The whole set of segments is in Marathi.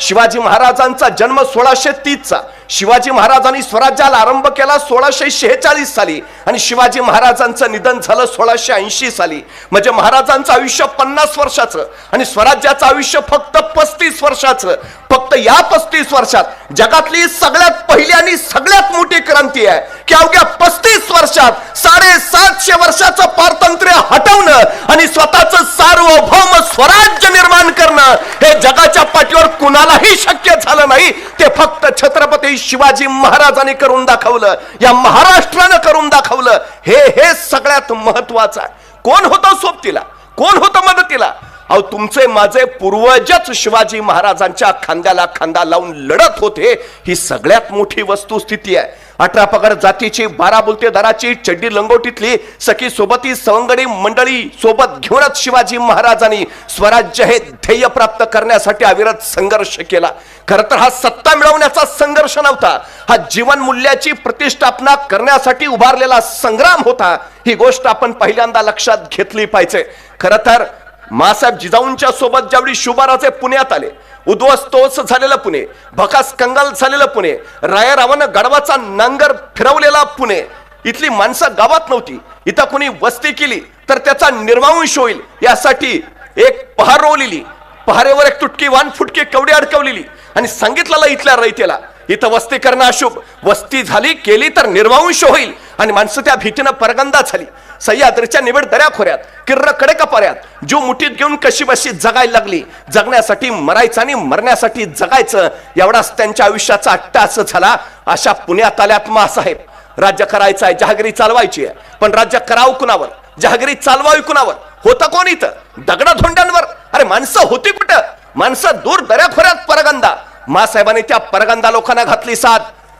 शिवाजी महाराजांचा जन्म सोळाशे तीसचा. शिवाजी महाराजांनी स्वराज्याला आरंभ केला सोळाशे शेहेचाळीस साली आणि शिवाजी महाराजांचं निधन झालं सोळाशे ऐंशी साली. म्हणजे महाराजांचं आयुष्य पन्नास वर्षाचं आणि स्वराज्याचं आयुष्य फक्त पस्तीस वर्षाचं. फक्त या पस्तीस वर्षात जगातली सगळ्यात पहिली आणि सगळ्यात मोठी क्रांती आहे. की अवघ्या पस्तीस वर्षात साडेसातशे वर्षाचं पारतंत्र्य हटवणं आणि स्वतःच सार्वभौम स्वराज्य निर्माण करणं हे जगाच्या पाठीवर कुणालाही शक्य झालं नाही. ते फक्त छत्रपती शिवाजी महाराजांनी करून दाखवलं. या महाराष्ट्रानं करून दाखवलं. हे हे सगळ्यात महत्वाचं आहे. कोण होतं सोबतीला? कोण होतं मदतीला? अहो तुमचे माझे पूर्वजच शिवाजी महाराजांच्या खांद्याला खांदा लावून लढत होते. ही सगळ्यात मोठी वस्तुस्थिती आहे. अठरा पगड जातीची बारा बोलते दराची चड्डी लंगोटीतली सखी सोबती सवंगडी मंडळी सोबत घेऊनच शिवाजी महाराजांनी स्वराज्य हे ध्येय प्राप्त करण्यासाठी अविरत संघर्ष केला. खर तर हा सत्ता मिळवण्याचा संघर्ष नव्हता. हा जीवन मूल्याची प्रतिष्ठापना करण्यासाठी उभारलेला संग्राम होता. ही गोष्ट आपण पहिल्यांदा लक्षात घेतली पाहिजे. खर तर मासाहेब जिजाऊंच्या सोबत ज्यावेळी शुभाराजे पुण्यात आले उद्ध्वस्तोस झालेलं पुणे भकास कंगाल झालेलं पुणे रायारावानं गडवाचा नांगर फिरवलेला पुणे इथली माणसं गावात नव्हती इथं कुणी वस्ती केली तर त्याचा निर्वांश होईल यासाठी एक पहार रोवलेली पहारेवर एक तुटकी वान फुटकी कवडी अडकवलेली. आणि सांगितलेलं इथल्या रयतेला इथं वस्ती करणं अशुभ. वस्ती झाली केली तर निर्मांश होईल. आणि माणसं त्या भीतीनं परगंदा झाली. सह्याद्रीच्या निवड दऱ्याखोऱ्यात किर्रकडे कपाऱ्यात जीव मुठीत घेऊन कशी बशी जगायला लागली? जगण्यासाठी मरायचं आणि मरण्यासाठी जगायचं एवढाच त्यांच्या आयुष्याचा अट्टास झाला अशा पुण्यात आल्यात मासाहेब. राज्य करायचं आहे जहागिरी चालवायची आहे. पण राज्य करावं कुणावर? जहागिरी चालवावी कुणावर? होतं कोण इथं? दगडाधोंड्यांवर अरे माणसं होती कुठं? माणसं दूर दऱ्याखोऱ्यात परगंदा. मासाहेबांनी त्या परगंदा लोकांना घातली साथ.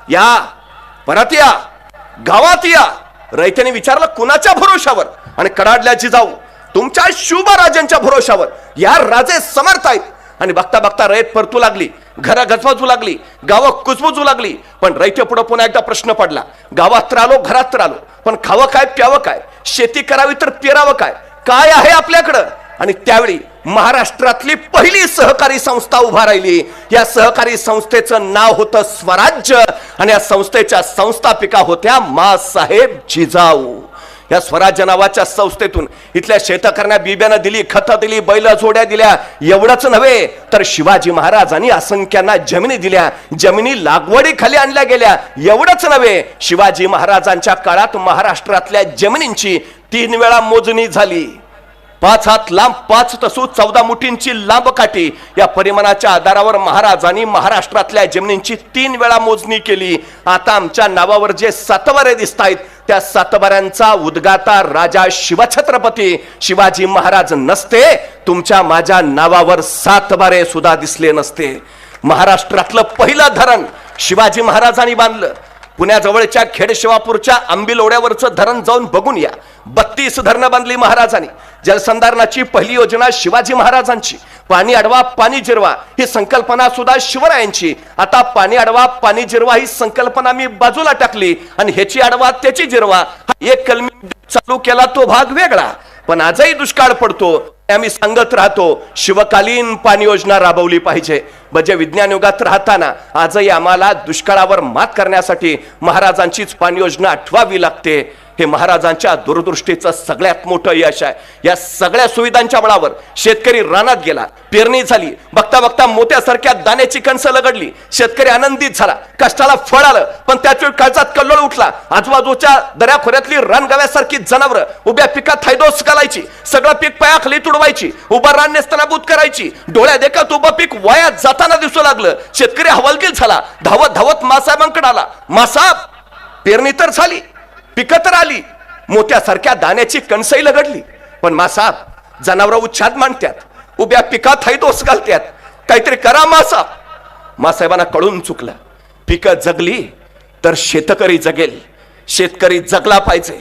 या परत या. गावात या. रयतेने विचारलं कुणाच्या भरोशावर? आणि कडाडल्याची जाऊ तुमच्या शुभ राजांच्या भरोशावर. या राजे समर्थ आहेत. आणि बघता बघता रयत परतू लागली घरा गजवाजू लागली गावं कुजबुजू लागली. पण रयते पुढे पुन्हा एकदा प्रश्न पडला गावात तर आलो घरात तर आलो पण खावं काय प्यावं काय? शेती करावी तर पेरावं काय? काय आहे आपल्याकडं? आणि त्यावेळी महाराष्ट्रातली पहिली सहकारी संस्था उभा राहिली. या सहकारी संस्थेचं नाव होतं स्वराज्य आणि या संस्थेच्या संस्थापिका होत्या मासाहेब जिजाऊ. या स्वराज्य नावाच्या संस्थेतून इथल्या शेतकऱ्यांना बिब्यानं दिली खतं दिली बैल जोड्या दिल्या. एवढंच नव्हे तर शिवाजी महाराजांनी असंख्यांना जमिनी दिल्या. जमिनी लागवडीखाली आणल्या गेल्या. एवढंच नव्हे शिवाजी महाराजांच्या काळात महाराष्ट्रातल्या जमिनींची तीन वेळा मोजणी झाली. पाच हात लांब पाच तसू चौदा मुठींची लांब काठी. या परिमाणाच्या आधारावर महाराजांनी महाराष्ट्रातल्या जमिनींची तीन वेळा मोजणी केली. आता आमच्या नावावर जे सातबारे दिसत आहेत त्या सातबाऱ्यांचा उद्गाता राजा शिवछत्रपती शिवाजी महाराज नसते. तुमच्या माझ्या नावावर सातबारे सुद्धा दिसले नसते. महाराष्ट्रातलं पहिलं धरण शिवाजी महाराजांनी बांधलं. पुण्याजवळच्या खेडशिवापूरच्या आंबिलोड्यावरचं धरण जाऊन बघून या. बत्तीस धरणं बांधली महाराजांनी. जलसंधारणाची पहिली योजना शिवाजी महाराजांची. पाणी अडवा पाणी जिरवा ही संकल्पना सुद्धा शिवरायांची. आता पाणी अडवा पाणी जिरवा ही संकल्पना मी बाजूला टाकली आणि ह्याची अडवा त्याची जिरवा हा एक कलमी चालू केला तो भाग वेगळा. पण आजही दुष्काळ पडतो आम्ही सांगत राहतो शिवकालीन पाणी योजना राबवली पाहिजे. म्हणजे विज्ञान युगात राहताना आजही आम्हाला दुष्काळावर मात करण्यासाठी महाराजांचीच पाणी योजना आठवावी लागते. हे महाराजांच्या दूरदृष्टीचं सगळ्यात मोठं यश आहे. या सगळ्या सुविधांच्या बळावर शेतकरी रानात गेला पेरणी झाली. बघता बघता मोत्यासारख्या दाण्याची कणसं लगडली. शेतकरी आनंदित झाला. कष्टाला फळ आलं पण त्याच वेळी काळजात कल्लोळ उठला. आजूबाजूच्या दऱ्याखोऱ्यातली रानगाव्यासारखी जनावरं उभ्या पिकात थायदोस घालायची. सगळं पीक पायाखाली तुडवायची. उभा रान नेस्तनाबूत करायची. डोळ्या देखत उभं पीक वायात जाताना दिसू लागलं. शेतकरी हवालदिल झाला. धावत धावत मासाहेबांकडे आला. मासाब पेरणी तर झाली. पिकं तर आली मोत्यासारख्या दाण्याची कणसई लगडली. पण मासाब जनावर उच्छाद मांडत्यात उभ्या पिकात दोस घालत्यात. काहीतरी करा मासाब मासाहेबांना कळून चुकलं. पिकं जगली तर शेतकरी जगेल. शेतकरी जगला पाहिजे.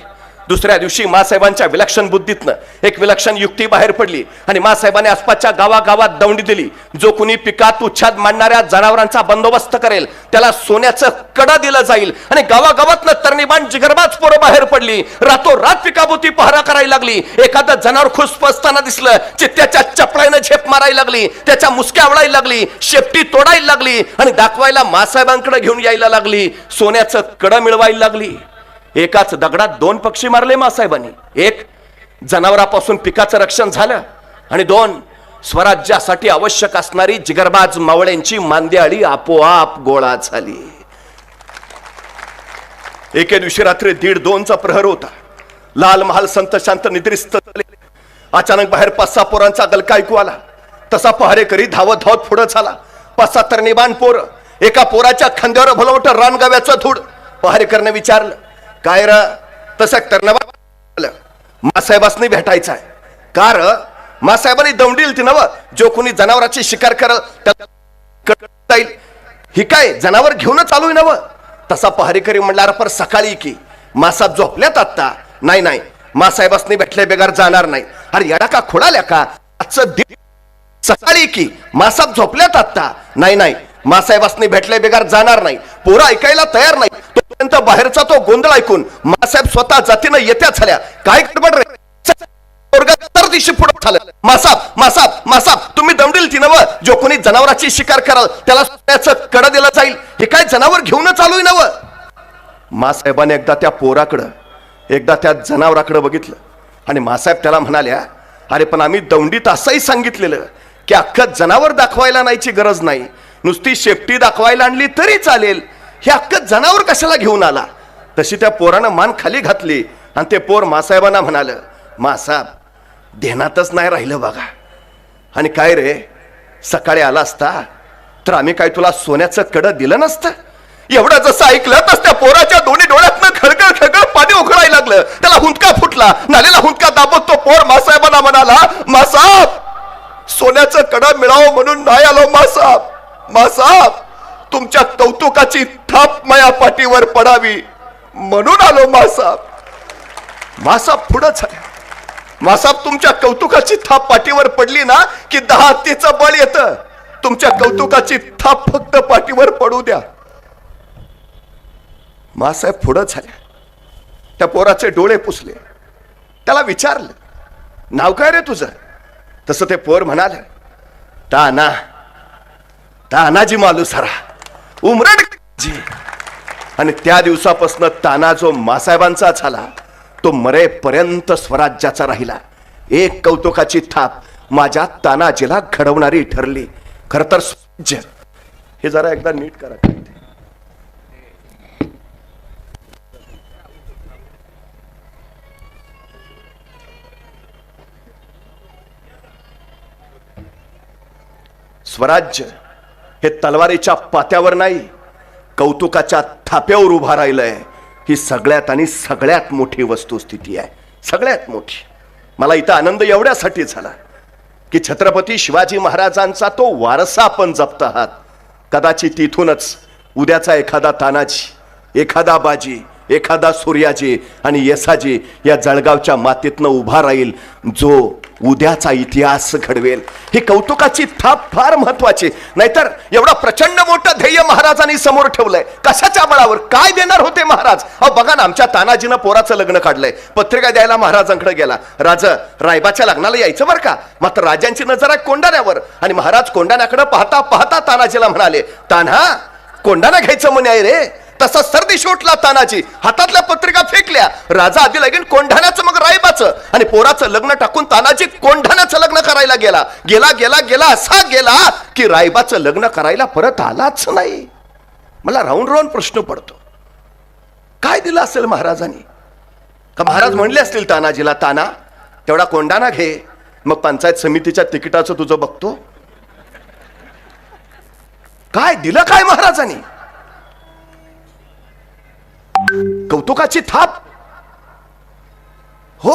दुसऱ्या दिवशी मासाहेबांच्या विलक्षण बुद्धीतनं एक विलक्षण युक्ती बाहेर पडली आणि मासाहेबांनी आसपासच्या गावागावात दौंडी दिली. जो कुणी पिकात उच्छाद मांडणाऱ्या जनावरांचा बंदोबस्त करेल त्याला सोन्याचं कडा दिलं जाईल आणि गावागावातनं तरणीबाण जिगरबाज पोरं बाहेर पडली. रातोरात पिकाभोवती पहारा करायला लागली. एखादं जनावर खुश असताना दिसलं. चित्त्याच्या चपळाईनं झेप मारायला लागली. त्याच्या मुसक्या आवडायला लागली. शेपटी तोडायला लागली. आणि दाखवायला मासाहेबांकडे घेऊन यायला लागली. सोन्याचं कडं मिळवायला लागली. एकाच दगडात दोन पक्षी मारले मासाहेबांनी. एक जनावरापासून पिकाचं रक्षण झालं आणि दोन स्वराज्यासाठी आवश्यक असणारी जिगरबाज मावळ्यांची मांद्याळी आपोआप गोळा झाली. एके दिवशी रात्री दीड दोनचा प्रहर होता. लाल महाल संत शांत निद्रिस्त झाले. अचानक बाहेर पाच सहा पोरांचा गलका ऐकू आला. तसा पहारेकरी धावत धावत पुढं झाला. पाच सहा निबाण पोर. एका पोराच्या खांद्यावर भलवट रानगाव्याचं धूड पहारेकरने विचारलं काय र? तसं तरणबा मासाहेबासनी भेटायचं आहे का र? मासाहेबांनी दमडील ती नव जो कोणी जनावराची शिकार करल त्याला जाईल ही काय जनावर घेऊनच चालू आहे नव तसा पहारेकरी म्हणला पर सकाळी की. मासाब झोपल्यात आत्ता. नाही नाही. मासाहेबासनी भेटले बेगार जाणार नाही. अरे येडा का खोडाल्या का? आजचं सकाळी की. मासाब झोपल्यात आत्ता. नाही नाही. मासाहेबासनी भेटले बेगार जाणार नाही. पोरं ऐकायला तयार नाही तोपर्यंत बाहेरचा तो गोंधळ ऐकून मासाहेब स्वतः जातीनं येत्या झाल्या. काय गडबड रे? तर दिवशी पुढे झालं मासाब मासाब मासाब तुम्ही दमडील ती नव जो कोणी जनावराची शिकार कराल त्याला सोन्याचं कडं दिलं जाईल. हे काय जनावर घेऊन चालू नव मासाहेबाने एकदा त्या पोराकडं एकदा त्या जनावराकडं बघितलं. आणि मासाहेब त्याला म्हणाल्या अरे पण आम्ही दौंडीत असंही सांगितलेलं की अख्खं जनावर दाखवायला नाहीची गरज नाही. नुसती शेपटी दाखवायला आणली तरी चालेल. हे अख्खं जनावर कशाला घेऊन आला? तशी त्या पोरानं मान खाली घातली आणि ते पोर मासाहेबांना म्हणालं मासाहेब ध्यानातच नाही राहिलं बघा. आणि काय रे सकाळी आला असता तर आम्ही काय तुला सोन्याचं कडं दिलं नसतं? एवढं जसं ऐकलं तस त्या पोराच्या दोन्ही डोळ्यातनं खळखळ खळखळ पाणी उखळायला लागलं. त्याला हुंदका फुटला. नालेला हुंदका दाबत तो पोर मासाहेबांना म्हणाला मासाब सोन्याचं कडं मिळावं म्हणून नाही आलो मासाब मासाब तुमच्या कौतुकाची थाप माया पाठीवर पडावी. म्हणून आलो मासाब मासाब पुढं झाल्या मासाब तुमच्या कौतुकाची थाप पाठीवर पडली ना की दहा हत्तीचं बळ येतं. तुमच्या कौतुकाची थाप फक्त पाठीवर पडू द्या. मासाहेब पुढं झाल्या त्या पोराचे डोळे पुसले. त्याला विचारलं नाव काय रे तुझं? तसं ते पोर म्हणाल ताना. तानाजी मालू सरा. जी. आणि त्या दिवसापासून ताना जो मासाहेबांचा झाला तो मरेपर्यंत स्वराज्याचा राहिला. एक कौतुकाची थाप माझ्या तानाजीला घडवणारी ठरली. खर तर स्वराज्य हे जरा एकदा नीट करा. स्वराज्य. हे तलवारीच्या पात्यावर नाही कौतुकाच्या थाप्यावर उभा राहिलंय. ही सगळ्यात आणि सगळ्यात मोठी वस्तुस्थिती आहे. सगळ्यात मोठी. मला इथं आनंद एवढ्यासाठी झाला की छत्रपती शिवाजी महाराजांचा तो वारसा आपण जपत आहात. कदाचित तिथूनच उद्याचा एखादा तानाजी एखादा बाजी एखादा सूर्याजी आणि येसाजी या जळगावच्या मातीतनं उभा राहील जो उद्याचा इतिहास घडवेल. ही कौतुकाची थाप फार महत्वाची. नाहीतर एवढा प्रचंड मोठं ध्येय महाराजांनी समोर ठेवलंय. कशाच्या बळावर? काय देणार होते महाराज? अहो बघा ना आमच्या तानाजीनं पोराचं लग्न काढलंय. पत्रिका द्यायला महाराजांकडे गेला. राज रायबाच्या लग्नाला यायचं बरं का? मात्र राजांची नजर आहे कोंडाण्यावर आणि महाराज कोंडाण्याकडे पाहता पाहता तानाजीला म्हणाले तान्हा कोंडाणा घ्यायचं म्हणे आहे रे. तसा सर्दी शोटला तानाजी. हातातल्या पत्रिका फेकल्या. राजा आधी लागेल कोंढाण्याचं मग रायबाचं. आणि पोराचं लग्न टाकून तानाजी कोंढाण्याचं लग्न करायला गेला. गेला गेला गेला असा गेला की रायबाचं लग्न करायला परत आलाच नाही. मला राहून राहून प्रश्न पडतो. काय दिलं असेल महाराजांनी? का महाराज म्हणले असतील तानाजीला ताना तेवढा कोंढाणा घे. मग पंचायत समितीच्या तिकिटाचं तुझं बघतो. काय दिलं काय महाराजांनी? कौतुकाची थाप. हो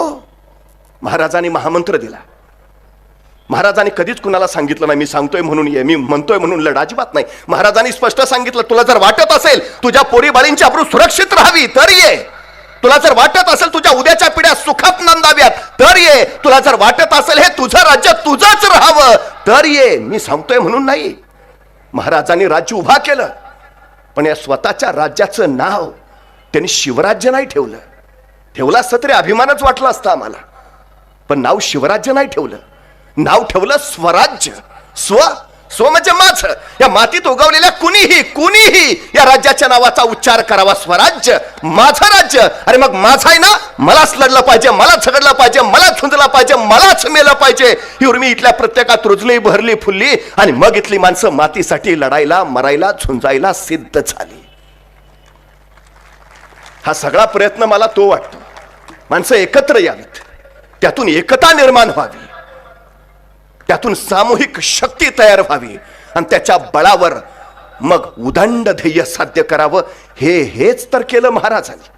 महाराजांनी महामंत्र दिला. महाराजांनी कधीच कुणाला सांगितलं नाही मी सांगतोय म्हणून ये मी म्हणतोय म्हणून लढ अजिबात नाही. महाराजांनी स्पष्ट सांगितलं तुला जर वाटत असेल तुझ्या पोरी बाळींची आपण सुरक्षित राहावी तर ये. तुला जर वाटत असेल तुझ्या उद्याच्या पिढ्या सुखात नांदाव्यात तर ये. तुला जर वाटत असेल हे तुझं राज्य तुझंच राहावं तर ये. मी सांगतोय म्हणून नाही. महाराजांनी राज्य उभा केलं पण या स्वतःच्या राज्याचं नाव त्यांनी शिवराज्य नाही ठेवलं. ठेवलं असतं तरी अभिमानच वाटला असता आम्हाला. पण नाव शिवराज्य नाही ठेवलं. नाव ठेवलं स्वराज्य. स्व स्व म्हणजे माझ या मातीत उगवलेल्या कुणीही कुणीही या राज्याच्या नावाचा उच्चार करावा. स्वराज्य माझं राज्य. अरे मग माझा आहे ना? मलाच लढलं पाहिजे मलाच झगडलं पाहिजे मलाच झुंजलं पाहिजे मलाच मेलं पाहिजे. ही उर्मी इथल्या प्रत्येकात रुजली भरली फुलली आणि मग इथली माणसं मातीसाठी लढायला मरायला झुंजायला सिद्ध झाली. हा सगळा प्रयत्न मला तो वाटतो. माणसं एकत्र यावीत. त्यातून एकता निर्माण व्हावी. त्यातून सामूहिक शक्ती तयार व्हावी. आणि त्याच्या बळावर मग उदंड ध्येय साध्य करावं. हे हेच तर केलं महाराजांनी.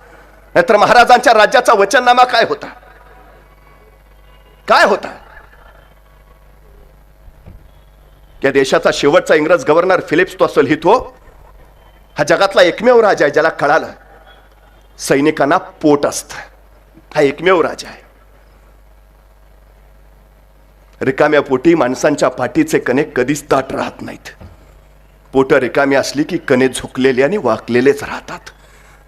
नाहीतर महाराजांच्या राज्याचा वचननामा काय होता? काय होता? या देशाचा शेवटचा इंग्रज गव्हर्नर फिलिप्स तो असं लिहितो हा जगातला एकमेव राजा आहे ज्याला कळालं. सैनिकांना पोट असत. हा एकमेव राजा आहे. रिकाम्या पोटी माणसांच्या पाठीचे कणे कधीच ताट राहत नाहीत. पोट रिकामी असली की कणे झुकलेले आणि वाकलेलेच राहतात.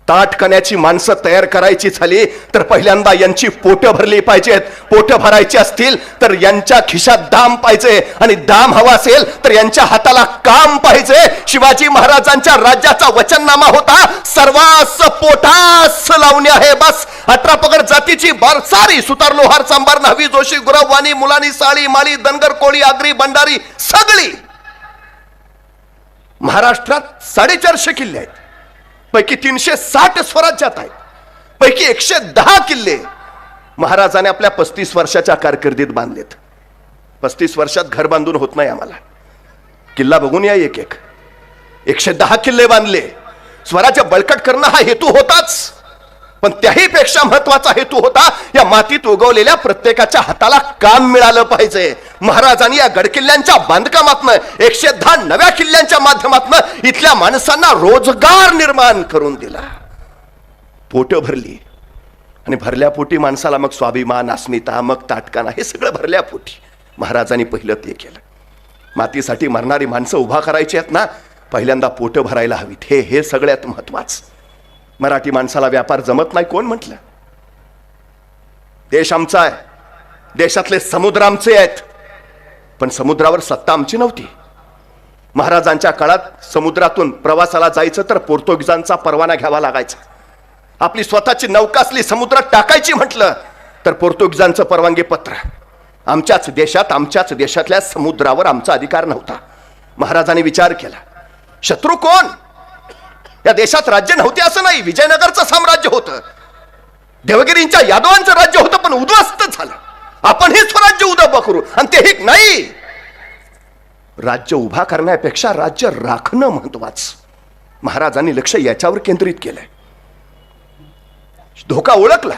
ताट कण्याची माणसं तयार करायची झाली तर पहिल्यांदा यांची पोटं भरली पाहिजेत. पोटं भरायची असतील तर यांच्या खिशात दाम पाहिजे. आणि दाम हवा असेल तर यांच्या हाताला काम पाहिजे. शिवाजी महाराजांच्या राज्याचा वचननामा होता सर्वास पोटास लावणे आहे बस. अठरा पगड जातीची बारसारी सुतार लोहार सांबार न्हावी जोशी गुरव वाणी मुलानी साळी माली दनगर कोळी आगरी भंडारी सगळी महाराष्ट्रात साडेचारशे किल्ले आहेत. पैकी तीनशे साठ स्वराज्यात आहेत. पैकी एकशे दहा किल्ले महाराजाने आपल्या पस्तीस वर्षाच्या कारकिर्दीत बांधलेत. पस्तीस वर्षात घर बांधून होत नाही आम्हाला. किल्ला बघून या एक एक. एकशे दहा किल्ले बांधले. स्वराज्य बळकट करणं हा हेतू होताच. पण त्याही पेक्षा महत्त्वाचा हेतू होता या मातीत उगवलेल्या प्रत्येकाच्या हाताला काम मिळालं पाहिजे. महाराजांनी या गडकिल्ल्यांच्या बांधकामातनं एकशे दहा नव्या किल्ल्यांच्या माध्यमातनं इथल्या माणसांना रोजगार निर्माण करून दिला. पोट भरली. आणि भरल्या पोटी माणसाला मग स्वाभिमान अस्मिता मग ताटकाना हे सगळं भरल्या पोटी. महाराजांनी पहिलं ते केलं. मातीसाठी मरणारी माणसं उभा करायची आहेत ना पहिल्यांदा पोट भरायला हवीत. हे हे सगळ्यात महत्वाचं. मराठी माणसाला व्यापार जमत नाही कोण म्हटलं? देश आमचा आहे. देशातले समुद्र आमचे आहेत. पण समुद्रावर सत्ता आमची नव्हती. महाराजांच्या काळात समुद्रातून प्रवासाला जायचं तर पोर्तुगीजांचा परवाना घ्यावा लागायचा. आपली स्वतःची नौका असली समुद्रात टाकायची म्हटलं तर पोर्तुगीजांचं परवानगी पत्र. आमच्याच देशात आमच्याच देशातल्या समुद्रावर आमचा अधिकार नव्हता. महाराजांनी विचार केला शत्रू कोण? या देशात राज्य नव्हते असं नाही. विजयनगरचं साम्राज्य होतं. देवगिरींच्या यादवांचं राज्य होतं पण उद्ध्वस्त झालं आपण हे स्वराज्य उभं करू. आणि तेही नाही. राज्य उभा करण्यापेक्षा राज्य राखणं महत्वाचं. महाराजांनी लक्ष याच्यावर केंद्रित केलंय. धोका ओळखला.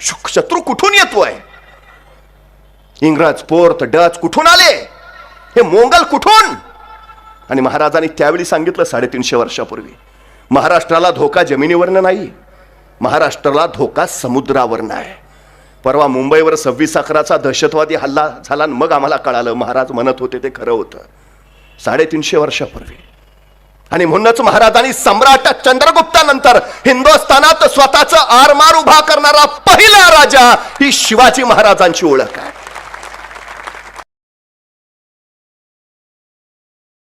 शत्रू कुठून येतोय? इंग्रज पोर्त डच कुठून आले? हे मोंगल कुठून? आणि महाराजांनी त्यावेळी सांगितलं साडेतीनशे वर्षापूर्वी. महाराष्ट्राला धोका जमिनीवरनं नाही. महाराष्ट्राला धोका समुद्रावरनं आहे. परवा मुंबईवर सव्वीस अकराचा दहशतवादी हल्ला झाला आणि मग आम्हाला कळालं महाराज म्हणत होते ते खरं होतं. साडेतीनशे वर्षापूर्वी. आणि म्हणूनच महाराजांनी सम्राट चंद्रगुप्तानंतर हिंदुस्थानात स्वतःच आरमार उभा करणारा पहिला राजा ही शिवाजी महाराजांची ओळख आहे.